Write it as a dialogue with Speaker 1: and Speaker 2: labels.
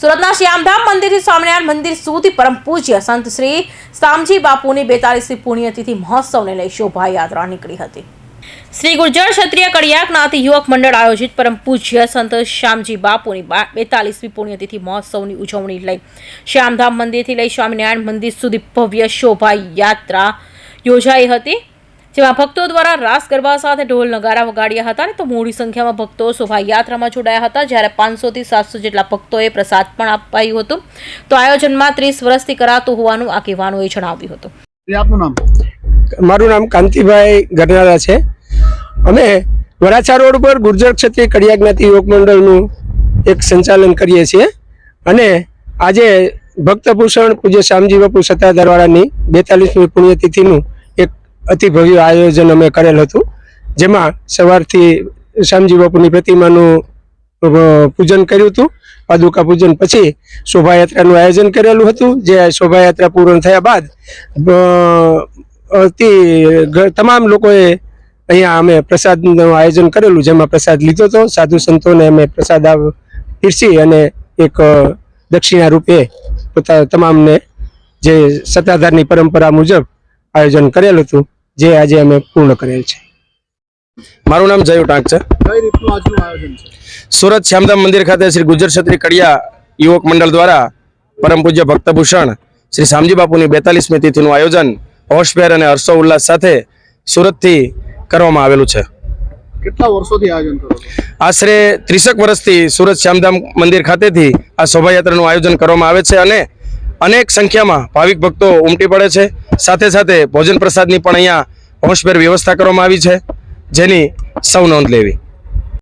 Speaker 1: સુરતના શ્યામધામ મંદિરથી સ્વામિનારાયણ મંદિર સુધી પરમ પૂજ્ય સંત શ્રી શામજી બાપુની બેતાલીસમી પુણ્યતિથિ મહોત્સવને લઈ શોભાયાત્રા નીકળી હતી. શ્રી ગુર્જર ક્ષત્રિય કડિયાક નાથી યુવક મંડળ આયોજિત પરમ પૂજ્ય સંત શ્યામજી બાપુની બેતાલીસમી પુણ્યતિથિ મહોત્સવની ઉજવણી લઈ શ્યામધામ મંદિરથી લઈ સ્વામિનારાયણ મંદિર સુધી ભવ્ય શોભાયાત્રા યોજાઈ હતી. જેમાં ભક્તો દ્વારા રાસ ગરબા સાથે ઢોલ નગારા વગાડ્યા હતા અને તો મોડી સંખ્યામાં ભક્તો શોભાયાત્રામાં જોડાયા હતા. જ્યારે પાંચસોથી સાતસો જેટલા ભક્તોએ પ્રસાદ પણ અપાયું હતું. તો આયોજનમાં ત્રીસ વર્ષથી કરાતું હોવાનું આગેવાનોએ જણાવ્યું હતું.
Speaker 2: એ આપનું નામ?
Speaker 3: મારું નામ કાંતિભાઈ ગરનારા છે. અમે વરાછા રોડ પર ગુર્જર ક્ષત્રિય કડિયા જ્ઞાતિ યુવક મંડળનું એક સંચાલન કરીએ છીએ. અને આજે ભક્તભૂષણ પૂજ્ય શ્યામજી બાપુ સત્તાધારવાળાની બેતાલીસમી પુણ્યતિથિનું એક અતિ ભવ્ય આયોજન અમે કરેલ હતું, જેમાં સવારથી શ્યામજી બાપુની પ્રતિમાનું પૂજન કર્યું હતું. પાદુકા પૂજન પછી શોભાયાત્રાનું આયોજન કરેલું હતું, જે શોભાયાત્રા પૂર્ણ થયા બાદ અતિ તમામ લોકોએ અહીંયા અમે પ્રસાદનું આયોજન કરેલું, જેમાં પ્રસાદ લીધો હતો. સાધુ સંતોને અમે પ્રસાદ પીરસી અને એક દક્ષિણા રૂપે પોતા, તમામને જે સત્તાધારની પરંપરા મુજબ આયોજન કરેલું હતું. જે આજે અમે પૂર્ણ કરેલ છે.
Speaker 4: મારું નામ જયુ ટાંક છે.
Speaker 2: કઈ રીતનું આજનું આયોજન છે?
Speaker 4: સુરત શ્યામધામ મંદિર ખાતે શ્રી ગુજર છત્રી કડિયા યુવક મંડળ દ્વારા પરમ પૂજ્ય ભક્તભૂષણ શ્રી શામજી બાપુની બેતાલીસમી તિથિનું આયોજન હોશભેર અને હર્ષો ઉલ્લાસ સાથે સુરતથી કરવામાં આવેલું છે.
Speaker 2: કેટલા વર્ષોથી આયોજન કરો
Speaker 4: આશરે ત્રીસેક વર્ષથી સુરત શ્યામધામ મંદિર ખાતેથી આ શોભાયાત્રાનું આયોજન કરવામાં આવે છે અને અનેક સંખ્યામાં ભાવિક ભક્તો ઉમટી પડે છે. સાથે સાથે ભોજન પ્રસાદની પણ અહીંયા હોશભેર વ્યવસ્થા કરવામાં આવી છે. જેની સૌ નોંધ લેવી.